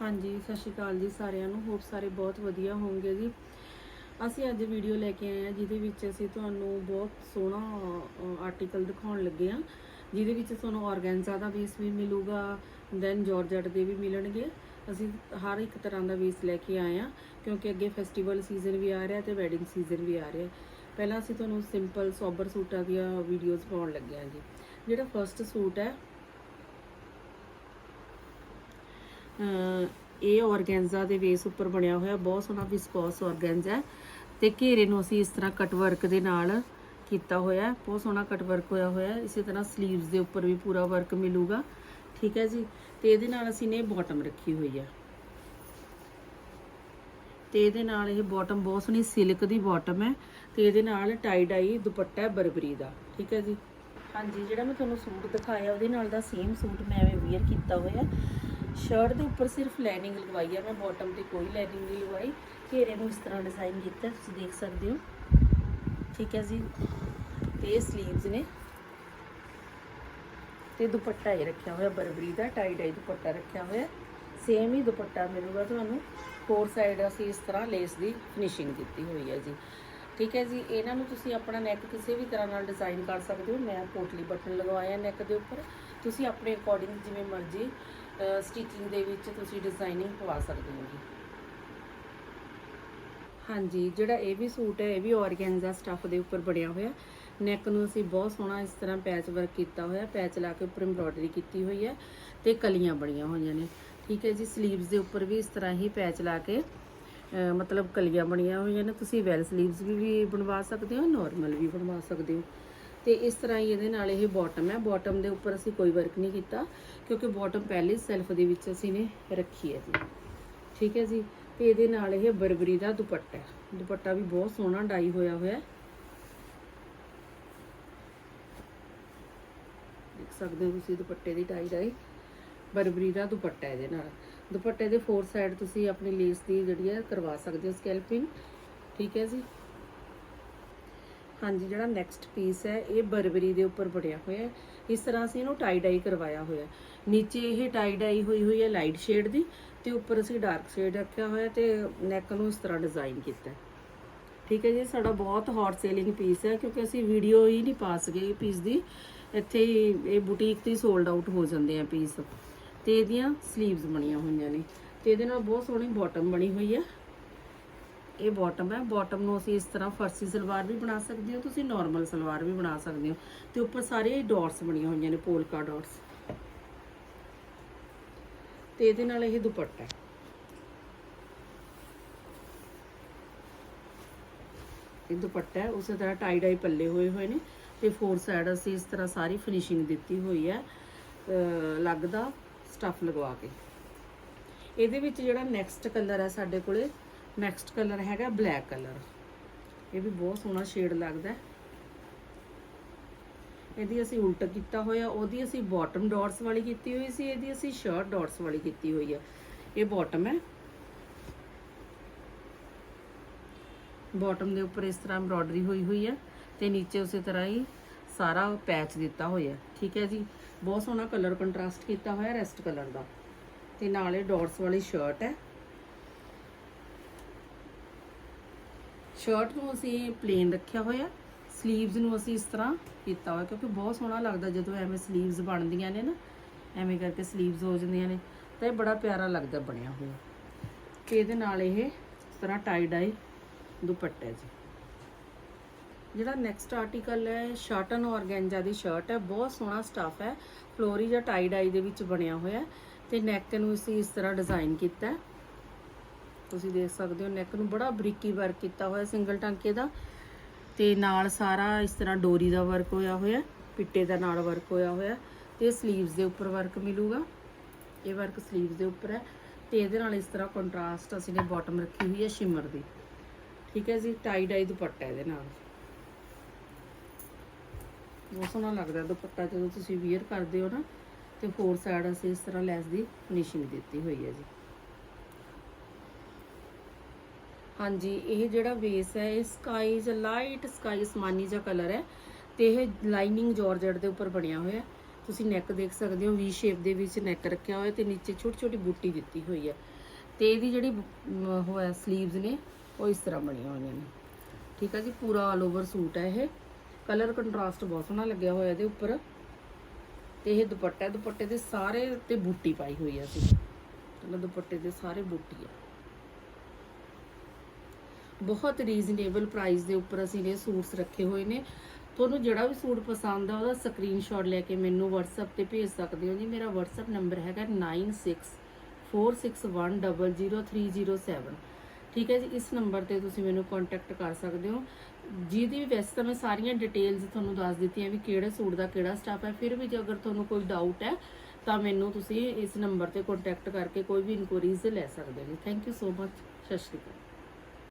ਹਾਂਜੀ, ਸਤਿ ਸ਼੍ਰੀ ਅਕਾਲ ਜੀ ਸਾਰਿਆਂ ਨੂੰ। ਹੋਪ ਸਾਰੇ ਬਹੁਤ ਵਧੀਆ ਹੋਵੋਗੇ ਜੀ। ਅਸੀਂ ਅੱਜ ਵੀਡੀਓ ਲੈ ਕੇ ਆਏ ਹਾਂ, ਜਿਹਦੇ ਵਿੱਚ ਅਸੀਂ ਤੁਹਾਨੂੰ ਬਹੁਤ ਸੋਹਣਾ ਆਰਟੀਕਲ ਦਿਖਾਉਣ ਲੱਗੇ ਹਾਂ। ਜਿਹਦੇ ਵਿੱਚ ਤੁਹਾਨੂੰ ਆਰਗੈਂਜ਼ਾ ਦਾ ਵੇਸ ਵੀ ਮਿਲੂਗਾ ਦੈਨ ਜਾਰਜਟ ਦੇ ਵੀ ਮਿਲਣਗੇ। ਅਸੀਂ ਹਰ ਇੱਕ ਤਰ੍ਹਾਂ ਦਾ ਬੇਸ ਲੈ ਕੇ ਆਏ ਹਾਂ, ਕਿਉਂਕਿ ਅੱਗੇ ਫੈਸਟੀਵਲ ਸੀਜ਼ਨ ਵੀ ਆ ਰਿਹਾ ਤੇ ਵੈਡਿੰਗ ਸੀਜ਼ਨ ਵੀ ਆ ਰਿਹਾ। ਪਹਿਲਾਂ ਅਸੀਂ ਤੁਹਾਨੂੰ ਸਿੰਪਲ ਸੋਬਰ ਸੂਟਾਂ ਦੀਆਂ ਵੀਡੀਓਜ਼ ਪਾਉਣ ਲੱਗੇ ਹਾਂ ਜੀ। ਜਿਹੜਾ ਫਰਸਟ ਸੂਟ ਹੈ ਇਹ ਆਰਗੈਂਜ਼ਾ ਦੇ ਬੇਸ ਉੱਪਰ ਬਣਿਆ ਹੋਇਆ, ਬਹੁਤ ਸੋਹਣਾ ਵਿਸਕੋਸ ਆਰਗੈਂਜ਼ਾ ਹੈ। ਤੇ ਘੇਰੇ ਨੂੰ ਅਸੀਂ ਇਸ ਤਰ੍ਹਾਂ ਕਟ ਵਰਕ ਦੇ ਨਾਲ ਕੀਤਾ ਹੋਇਆ ਬਹੁਤ ਸੋਹਣਾ ਕਟ ਵਰਕ ਹੋਇਆ ਹੋਇਆ ਇਸੇ ਤਰ੍ਹਾਂ 슬ੀਵਸ ਦੇ ਉੱਪਰ ਵੀ ਪੂਰਾ ਵਰਕ ਮਿਲੂਗਾ, ਠੀਕ ਹੈ ਜੀ? ਤੇ ਇਹਦੇ ਨਾਲ ਅਸੀਂ ਨੇ ਬਾਟਮ ਰੱਖੀ ਹੋਈ ਹੈ। ਤੇ ਇਹਦੇ ਨਾਲ ਇਹ ਬਾਟਮ ਬਹੁਤ ਸੋਹਣੀ ਸਿਲਕ ਦੀ ਬਾਟਮ ਹੈ। ਤੇ ਇਹਦੇ ਨਾਲ ਟਾਈ ਡਾਈ ਦੁਪੱਟਾ ਹੈ ਬਰਬਰੀ ਦਾ, ਠੀਕ ਹੈ ਜੀ? ਹਾਂਜੀ, ਜਿਹੜਾ ਮੈਂ ਤੁਹਾਨੂੰ ਸੂਟ ਦਿਖਾਇਆ, ਉਹਦੇ ਨਾਲ ਦਾ ਸੇਮ ਸੂਟ ਮੈਂ ਐਵੇਂ ਵੇਅਰ ਕੀਤਾ ਹੋਇਆ ਸ਼ਰਟ ਦੇ ਉੱਪਰ ਸਿਰਫ ਲਾਈਨਿੰਗ ਲਗਵਾਈ ਹੈ ਮੈਂ ਬਾਟਮ ਤੇ ਕੋਈ ਲਾਈਨਿੰਗ ਨਹੀਂ ਲਗਵਾਈ। ਘੇਰੇ ਨੂੰ ਇਸ ਤਰ੍ਹਾਂ ਡਿਜ਼ਾਈਨ ਕੀਤਾ, ਤੁਸੀਂ ਦੇਖ ਸਕਦੇ ਹੋ। ਠੀਕ ਹੈ ਜੀ। ਤੇ ਇਹ 슬ੀਵਸ ਨੇ। ਤੇ ਦੁਪੱਟਾ ਇਹ ਰੱਖਿਆ ਹੋਇਆ, ਬਰਬਰੀ ਦਾ ਟਾਈ ਡਾਈ ਦੁਪੱਟਾ ਰੱਖਿਆ ਹੋਇਆ। ਸੇਮ ਹੀ ਦੁਪੱਟਾ ਮਿਲੂਗਾ ਤੁਹਾਨੂੰ। ਫੋਰ ਸਾਈਡ ਅਸੀਂ ਇਸ ਤਰ੍ਹਾਂ ਲੇਸ ਦੀ ਫਿਨਿਸ਼ਿੰਗ ਦਿੱਤੀ ਹੋਈ ਹੈ ਜੀ। ਠੀਕ ਹੈ ਜੀ। ਇਹਨਾਂ ਨੂੰ ਤੁਸੀਂ ਆਪਣਾ ਨੈਕ ਕਿਸੇ ਵੀ ਤਰ੍ਹਾਂ ਨਾਲ ਡਿਜ਼ਾਈਨ ਕਰ ਸਕਦੇ ਹੋ। ਮੈਂ ਪੋਟਲੀ ਬਟਨ ਲਗਵਾਇਆ ਨੈਕ ਦੇ ਉੱਪਰ। ਤੁਸੀਂ ਆਪਣੇ ਅਕੋਰਡਿੰਗ ਜਿਵੇਂ ਮਰਜ਼ੀ ਸਟਿਚਿੰਗ ਦੇ ਵਿੱਚ ਤੁਸੀਂ ਡਿਜ਼ਾਈਨਿੰਗ ਪਵਾ ਸਕਦੇ ਹੋ ਜੀ। ਹਾਂਜੀ, ਜਿਹੜਾ ਇਹ ਵੀ ਸੂਟ ਹੈ, ਇਹ ਵੀ ਆਰਗੈਂਜ਼ਾ ਸਟੱਫ ਦੇ ਉੱਪਰ ਬਣਿਆ ਹੋਇਆ। ਨੈਕ ਨੂੰ ਅਸੀਂ ਬਹੁਤ ਸੋਹਣਾ ਇਸ ਤਰ੍ਹਾਂ ਪੈਚ ਵਰਕ ਕੀਤਾ ਹੋਇਆ ਪੈਚ ਲਾ ਕੇ ਉੱਪਰ ਐਮਬ੍ਰੋਇਡਰੀ ਕੀਤੀ ਹੋਈ ਹੈ ਤੇ ਕਲੀਆਂ ਬਣੀਆਂ ਹੋਈਆਂ ਨੇ। ਠੀਕ ਹੈ ਜੀ 슬ੀਵਸ ਦੇ ਉੱਪਰ ਵੀ ਇਸ ਤਰ੍ਹਾਂ ਹੀ ਪੈਚ ਲਾ ਕੇ ਮਤਲਬ ਕਲੀਆਂ ਬਣੀਆਂ ਹੋਈਆਂ ਨੇ। ਤੁਸੀਂ ਵੈਲ 슬ੀਵਸ ਵੀ ਵੀ ਬਣਵਾ ਸਕਦੇ ਹੋ ਨਾਰਮਲ ਵੀ ਬਣਵਾ ਸਕਦੇ ਹੋ। ਤੇ ਇਸ ਤਰ੍ਹਾਂ ਹੀ ਇਹਦੇ ਨਾਲ ਇਹ ਬਾਟਮ ਹੈ। ਬਾਟਮ ਦੇ ਉੱਪਰ ਅਸੀਂ ਕੋਈ ਵਰਕ ਨਹੀਂ ਕੀਤਾ, ਕਿਉਂਕਿ ਬਾਟਮ ਪਹਿਲੇ ਸੈਲਫ ਦੇ ਵਿੱਚ ਅਸੀਂ ਨੇ ਰੱਖੀ ਹੈ ਜੀ। ਠੀਕ ਹੈ ਜੀ? ਤੇ ਇਹਦੇ ਨਾਲ ਇਹ ਬਰਬਰੀ ਦਾ ਦੁਪੱਟਾ ਹੈ। ਦੁਪੱਟਾ ਵੀ ਬਹੁਤ ਸੋਹਣਾ ਡਾਈ ਹੋਇਆ ਹੋਇਆ ਹੈ। ਦੇਖ ਸਕਦੇ ਹੋ ਤੁਸੀਂ ਦੁਪੱਟੇ ਦੀ ਡਾਈ ਡਾਈ। ਬਰਬਰੀ ਦਾ ਦੁਪੱਟਾ ਇਹਦੇ ਨਾਲ। ਦੁਪੱਟੇ ਦੇ ਫੋਰ ਸਾਈਡ ਤੁਸੀਂ ਆਪਣੀ ਲੇਸ ਦੀ ਜਿਹੜੀ ਹੈ ਕਰਵਾ ਸਕਦੇ ਹੋ ਸਕੈਲਪਿੰਗ ਠੀਕ ਹੈ ਜੀ? ਹਾਂਜੀ, ਜਿਹੜਾ ਨੈਕਸਟ ਪੀਸ ਹੈ, ਇਹ ਬਰਬਰੀ ਦੇ ਉੱਪਰ ਬਣਿਆ ਹੋਇਆ ਹੈ। ਇਸ ਤਰ੍ਹਾਂ ਅਸੀਂ ਇਹਨੂੰ ਟਾਈ ਡਾਈ ਕਰਵਾਇਆ ਹੋਇਆ ਨੀਚੇ ਇਹ ਟਾਈ ਡਾਈ ਹੋਈ ਹੋਈ ਹੈ ਲਾਈਟ ਸ਼ੇਡ ਦੀ ਤੇ ਉੱਪਰ ਅਸੀਂ ਡਾਰਕ ਸ਼ੇਡ ਰੱਖਿਆ ਹੋਇਆ ਤੇ ਨੈਕ ਨੂੰ ਇਸ ਤਰ੍ਹਾਂ ਡਿਜ਼ਾਈਨ ਕੀਤਾ ਠੀਕ ਹੈ ਜੀ, ਸਾਡਾ ਬਹੁਤ ਹੌਟ ਸੇਲਿੰਗ ਪੀਸ ਹੈ ਕਿਉਂਕਿ ਅਸੀਂ ਵੀਡੀਓ ਹੀ ਨਹੀਂ ਪਾ ਸਕੇ ਪੀਸ ਦੀ। ਇੱਥੇ ਹੀ ਇਹ ਬੁਟੀਕ ਤੇ ਸੋਲਡ ਆਊਟ ਹੋ ਜਾਂਦੇ ਆ ਪੀਸ ਤੇ ਇਹਦੀਆਂ 슬ੀਵਸ ਬਣੀਆਂ ਹੋਈਆਂ ਨੇ। ਤੇ ਇਹਦੇ ਨਾਲ ਬਹੁਤ ਸੋਹਣੀ ਬਾਟਮ ਬਣੀ ਹੋਈ ਹੈ। ਇਹ ਬਾਟਮ ਹੈ। ਬਾਟਮ ਨੂੰ ਅਸੀਂ ਇਸ ਤਰ੍ਹਾਂ ਫਰਸੀ ਸਲਵਾਰ ਵੀ ਬਣਾ ਸਕਦੇ ਹੋ, ਤੁਸੀਂ ਨਾਰਮਲ ਸਲਵਾਰ ਵੀ ਬਣਾ ਸਕਦੇ ਹੋ। ਤੇ ਉੱਪਰ ਸਾਰੇ ਡਾਟਸ ਬਣੀਆਂ ਹੋਈਆਂ ਨੇ, ਪੋਲਕਾ ਡਾਟਸ ਤੇ ਇਹਦੇ ਨਾਲ ਇਹ ਦੁਪੱਟਾ ਹੈ। ਇਹ ਦੁਪੱਟਾ ਹੈ, ਉਸੇ ਤਰ੍ਹਾਂ ਟਾਈ ਡਾਈ ਪੱਲੇ ਹੋਏ ਹੋਏ ਨੇ ਤੇ ਫੋਰ ਸਾਈਡ ਅਸੀਂ ਇਸ ਤਰ੍ਹਾਂ ਸਾਰੀ ਫਿਨਿਸ਼ਿੰਗ ਦਿੱਤੀ ਹੋਈ ਹੈ, ਅਹ ਅਲੱਗ ਦਾ ਸਟੱਫ ਲਗਵਾ ਕੇ। ਇਹਦੇ ਵਿੱਚ ਜਿਹੜਾ ਨੈਕਸਟ ਕਲਰ ਹੈ ਸਾਡੇ ਕੋਲੇ ਨੈਕਸਟ ਕਲਰ ਹੈਗਾ ਬਲੈਕ ਕਲਰ ਇਹ ਵੀ ਬਹੁਤ ਸੋਹਣਾ ਸ਼ੇਡ ਲੱਗਦਾ। ਇਹਦੀ ਅਸੀਂ ਉਲਟ ਕੀਤਾ ਹੋਇਆ, ਉਹਦੀ ਅਸੀਂ ਬਾਟਮ ਡਾਟਸ ਵਾਲੀ ਕੀਤੀ ਹੋਈ ਸੀ, ਇਹਦੀ ਅਸੀਂ ਸ਼ਰਟ ਡਾਟਸ ਵਾਲੀ ਕੀਤੀ ਹੋਈ ਹੈ ਇਹ ਬਾਟਮ ਹੈ। ਬਾਟਮ ਦੇ ਉੱਪਰ ਇਸ ਤਰ੍ਹਾਂ ਐਮਬ੍ਰੋਇਡਰੀ ਹੋਈ ਹੋਈ ਹੈ ਤੇ ਨੀਚੇ ਉਸੇ ਤਰ੍ਹਾਂ ਹੀ ਸਾਰਾ ਪੈਚ ਦਿੱਤਾ ਹੋਇਆ। ਠੀਕ ਹੈ ਜੀ? ਬਹੁਤ ਸੋਹਣਾ ਕਲਰ ਕੰਟਰਾਸਟ ਕੀਤਾ ਹੋਇਆ ਰੈਸਟ ਕਲਰ ਦਾ। ਤੇ ਨਾਲੇ ਡਾਟਸ ਵਾਲੀ ਸ਼ਰਟ ਹੈ। ਸ਼ਰਟ ਨੂੰ ਅਸੀਂ ਪਲੇਨ ਰੱਖਿਆ ਹੋਇਆ। ਸਲੀਵਸ ਨੂੰ ਅਸੀਂ ਇਸ ਤਰ੍ਹਾਂ ਕੀਤਾ ਹੋਇਆ, ਕਿਉਂਕਿ ਬਹੁਤ ਸੋਹਣਾ ਲੱਗਦਾ ਜਦੋਂ ਐਵੇਂ ਸਲੀਵਸ ਬਣਦੀਆਂ ਨੇ ਨਾ, ਐਵੇਂ ਕਰਕੇ 슬ੀਵਸ ਹੋ ਜਾਂਦੀਆਂ ਨੇ, ਤਾਂ ਇਹ ਬੜਾ ਪਿਆਰਾ ਲੱਗਦਾ ਬਣਿਆ ਹੋਇਆ। ਤੇ ਇਹਦੇ ਨਾਲ ਇਹ ਇਸ ਤਰ੍ਹਾਂ ਟਾਈ ਡਾਈ ਦੁਪੱਟਾ ਜੀ। ਜਿਹੜਾ ਨੈਕਸਟ ਆਰਟੀਕਲ ਹੈ ਸ਼ਾਟਨ ਔਰਗੈਂਜਾ ਦੀ ਸ਼ਰਟ ਹੈ, ਬਹੁਤ ਸੋਹਣਾ ਸਟਾਫ ਹੈ। ਫਲੋਰੀ ਜਾਂ ਟਾਈ ਡਾਈ ਦੇ ਵਿੱਚ ਬਣਿਆ ਹੋਇਆ ਤੇ ਨੈਕ ਨੂੰ ਅਸੀਂ ਇਸ ਤਰ੍ਹਾਂ ਡਿਜ਼ਾਈਨ ਕੀਤਾ ਹੈ। ਤੁਸੀਂ ਦੇਖ ਸਕਦੇ ਹੋ ਨੈਕ ਨੂੰ ਬੜਾ ਬਰੀਕੀ ਵਰਕ ਕੀਤਾ ਹੋਇਆ ਸਿੰਗਲ ਟਾਂਕੇ ਦਾ। ਤੇ ਨਾਲ ਸਾਰਾ ਇਸ ਤਰ੍ਹਾਂ ਡੋਰੀ ਦਾ ਵਰਕ ਹੋਇਆ ਹੋਇਆ, ਪਿੱਟੇ ਦਾ ਨਾਲ ਵਰਕ ਹੋਇਆ ਹੋਇਆ। ਤੇ 슬ੀਵਸ ਦੇ ਉੱਪਰ ਵਰਕ ਮਿਲੂਗਾ। ਇਹ ਵਰਕ 슬ੀਵਸ ਦੇ ਉੱਪਰ ਹੈ। ਤੇ ਇਹਦੇ ਨਾਲ ਇਸ ਤਰ੍ਹਾਂ ਕੰਟਰਾਸਟ ਅਸੀਂ ਨੇ ਬਾਟਮ ਰੱਖੀ ਹੋਈ ਹੈ ਸ਼ਿਮਰ ਦੀ। ਠੀਕ ਹੈ ਜੀ ਟਾਈ ਡਾਈ ਦੁਪੱਟਾ ਇਹਦੇ ਨਾਲ। ਬਹੁਤ ਸੋਹਣਾ ਲੱਗਦਾ ਦੁਪੱਟਾ, ਜਦੋਂ ਤੁਸੀਂ ਵੇਅਰ ਕਰਦੇ ਹੋ ਨਾ, ਤੇ ਫੋਰ ਸਾਈਡ ਅਸੀਂ ਇਸ ਤਰ੍ਹਾਂ ਲੈਸ ਦੀ ਫਿਨਿਸ਼ਿੰਗ ਦਿੱਤੀ ਹੋਈ ਹੈ ਜੀ। ਹਾਂਜੀ ਇਹ ਜਿਹੜਾ ਬੇਸ ਹੈ ਇਹ ਸਕਾਈ ਜਾਂ ਲਾਈਟ ਸਕਾਈ ਅਸਮਾਨੀ ਜਿਹਾ ਕਲਰ ਹੈ ਤੇ ਇਹ ਲਾਈਨਿੰਗ ਜਾਰਜਟ ਦੇ ਉੱਪਰ ਬਣਿਆ ਹੋਇਆ ਤੁਸੀਂ ਨੈਕ ਦੇਖ ਸਕਦੇ ਹੋ ਵੀ ਸ਼ੇਪ ਦੇ ਵਿੱਚ ਨੈਕ ਰੱਖਿਆ ਹੋਇਆ ਤੇ ਨੀਚੇ ਛੋਟੀ ਛੋਟੀ ਬੂਟੀ ਦਿੱਤੀ ਹੋਈ ਹੈ। ਤੇ ਇਹਦੀ ਜਿਹੜੀ ਅਮ, ਉਹ ਹੈ ਸਲੀਵਸ ਨੇ ਉਹ ਇਸ ਤਰ੍ਹਾਂ ਬਣੀਆਂ ਹੋਈਆਂ ਨੇ। ਠੀਕ ਹੈ ਜੀ ਪੂਰਾ ਆਲ ਓਵਰ ਸੂਟ ਹੈ ਇਹ। ਕਲਰ ਕੰਟਰਾਸਟ ਬਹੁਤ ਸੋਹਣਾ ਲੱਗਿਆ ਹੋਇਆ ਇਹਦੇ ਉੱਪਰ। ਤੇ ਇਹ ਦੁਪੱਟਾ ਦੁਪੱਟੇ ਦੇ ਸਾਰੇ ਤੇ ਬੂਟੀ ਪਾਈ ਹੋਈ ਹੈ ਅਸੀਂ। ਮਤਲਬ ਦੁਪੱਟੇ ਦੇ ਸਾਰੇ ਬੂਟੀ ਹੈ। ਬਹੁਤ ਰੀਜ਼ਨੇਬਲ ਪ੍ਰਾਈਸ ਦੇ ਉੱਪਰ ਅਸੀਂ ਇਹ ਸੂਟਸ ਰੱਖੇ ਹੋਏ ਨੇ। ਤੁਹਾਨੂੰ ਜਿਹੜਾ ਵੀ ਸੂਟ ਪਸੰਦ ਆ, ਉਹਦਾ ਸਕਰੀਨਸ਼ਾਟ ਲੈ ਕੇ ਮੈਨੂੰ WhatsApp ਤੇ ਭੇਜ ਸਕਦੇ ਹੋ ਜੀ। ਮੇਰਾ WhatsApp ਨੰਬਰ ਹੈਗਾ 9646100307 ਠੀਕ ਹੈ ਜੀ, ਇਸ ਨੰਬਰ ਤੇ ਤੁਸੀਂ ਮੈਨੂੰ ਕੰਟੈਕਟ ਕਰ ਸਕਦੇ ਹੋ। ਜਿਹਦੀ ਵੈਸੇ ਤਾਂ ਮੈਂ ਸਾਰੀਆਂ ਡਿਟੇਲਸ ਤੁਹਾਨੂੰ ਦੱਸ ਦਿੱਤੀਆਂ ਵੀ ਕਿਹੜੇ ਸੂਟ ਦਾ ਕਿਹੜਾ ਸਟਾਫ ਹੈ। ਫਿਰ ਵੀ ਜੇ ਅਗਰ ਤੁਹਾਨੂੰ ਕੋਈ ਡਾਊਟ ਹੈ, ਤਾਂ ਮੈਨੂੰ ਤੁਸੀਂ ਇਸ ਨੰਬਰ ਤੇ ਕੰਟੈਕਟ ਕਰਕੇ ਕੋਈ ਵੀ ਇਨਕੁਆਰੀਜ਼ ਲੈ ਸਕਦੇ ਹੋ ਥੈਂਕ ਯੂ ਸੋ ਮਚ ਸਤਿ ਸ਼੍ਰੀ ਅਕਾਲ।